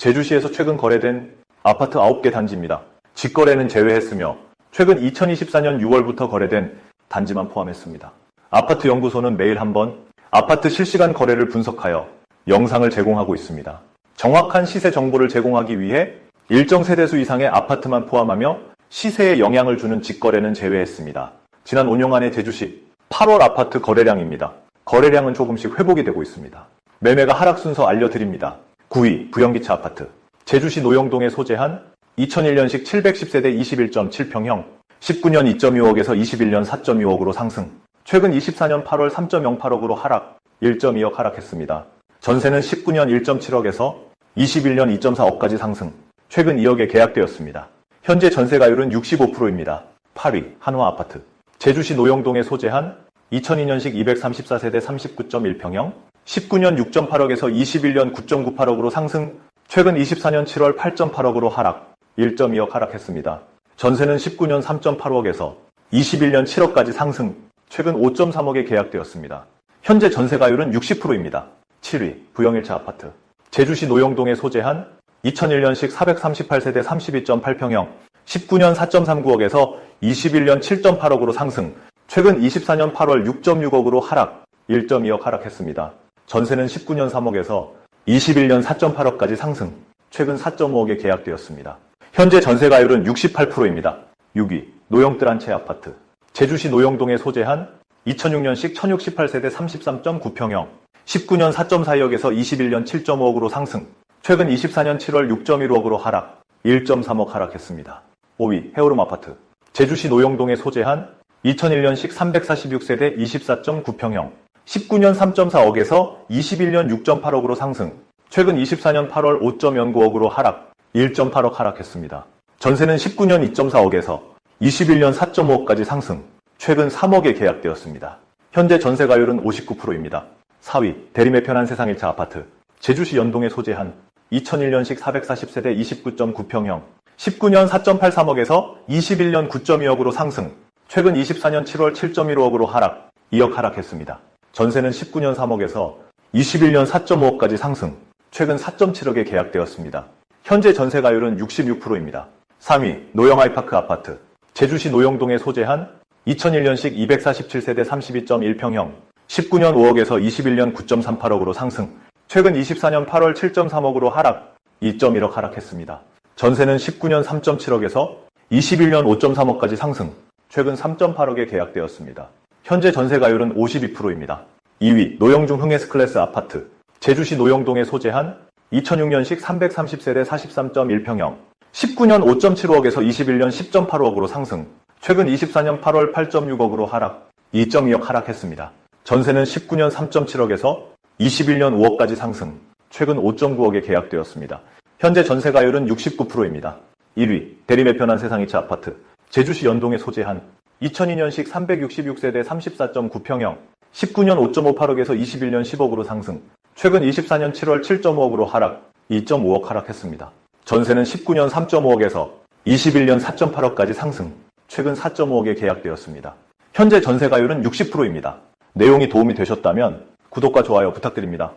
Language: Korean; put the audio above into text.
제주시에서 최근 거래된 아파트 9개 단지입니다. 직거래는 제외했으며 최근 2024년 6월부터 거래된 단지만 포함했습니다. 아파트 연구소는 매일 한번 아파트 실시간 거래를 분석하여 영상을 제공하고 있습니다. 정확한 시세 정보를 제공하기 위해 일정 세대수 이상의 아파트만 포함하며 시세에 영향을 주는 직거래는 제외했습니다. 지난 5년 안의 제주시 8월 아파트 거래량입니다. 거래량은 조금씩 회복이 되고 있습니다. 매매가 하락 순서 알려드립니다. 9위 부영기차 아파트 제주시 노영동에 소재한 2001년식 710세대 21.7평형 19년 2.25억에서 21년 4.25억으로 상승 최근 24년 8월 3.08억으로 하락 1.2억 하락했습니다. 전세는 19년 1.7억에서 21년 2.4억까지 상승 최근 2억에 계약되었습니다. 현재 전세가율은 65%입니다. 8위 한화 아파트 제주시 노영동에 소재한 2002년식 234세대 39.1평형 19년 6.8억에서 21년 9.98억으로 상승 최근 24년 7월 8.8억으로 하락 1.2억 하락했습니다. 전세는 19년 3.8억에서 21년 7억까지 상승 최근 5.3억에 계약되었습니다. 현재 전세가율은 60%입니다. 7위 부영일차 아파트 제주시 노영동에 소재한 2001년식 438세대 32.8평형 19년 4.39억에서 21년 7.8억으로 상승 최근 24년 8월 6.6억으로 하락 1.2억 하락했습니다. 전세는 19년 3억에서 21년 4.8억까지 상승 최근 4.5억에 계약되었습니다. 현재 전세가율은 68%입니다. 6위 노영뜰 한 채 아파트 제주시 노영동에 소재한 2006년식 1068세대 33.9평형 19년 4.42억에서 21년 7.5억으로 상승 최근 24년 7월 6.15억으로 하락 1.3억 하락했습니다. 5위 해오름 아파트 제주시 노영동에 소재한 2001년식 346세대 24.9평형 19년 3.4억에서 21년 6.8억으로 상승 최근 24년 8월 5.09억으로 하락 1.8억 하락했습니다. 전세는 19년 2.4억에서 21년 4.5억까지 상승 최근 3억에 계약되었습니다. 현재 전세가율은 59%입니다. 4위 대림의 편한 세상 1차 아파트 제주시 연동에 소재한 2001년식 440세대 29.9평형 19년 4.83억에서 21년 9.2억으로 상승 최근 24년 7월 7.15억으로 하락 2억 하락했습니다. 전세는 19년 3억에서 21년 4.5억까지 상승 최근 4.7억에 계약되었습니다. 현재 전세가율은 66%입니다. 3위 노영 아이파크 아파트 제주시 노영동에 소재한 2001년식 247세대 32.1평형 19년 5억에서 21년 9.38억으로 상승 최근 24년 8월 7.3억으로 하락 2.1억 하락했습니다. 전세는 19년 3.7억에서 21년 5.3억까지 상승 최근 3.8억에 계약되었습니다. 현재 전세가율은 52%입니다. 2위 노영중 흥에스 클래스 아파트 제주시 노영동에 소재한 2006년식 330세대 43.1평형 19년 5.75억에서 21년 10.85억으로 상승 최근 24년 8월 8.6억으로 하락 2.2억 하락했습니다. 전세는 19년 3.7억에서 21년 5억까지 상승 최근 5.9억에 계약되었습니다. 현재 전세가율은 69%입니다. 1위 대림의 편한 세상 2차 아파트 제주시 연동에 소재한 2002년식 366세대 34.9평형 19년 5.58억에서 21년 10억으로 상승 최근 24년 7월 7.5억으로 하락 2.5억 하락했습니다. 전세는 19년 3.5억에서 21년 4.8억까지 상승 최근 4.5억에 계약되었습니다. 현재 전세가율은 60%입니다. 내용이 도움이 되셨다면 구독과 좋아요 부탁드립니다.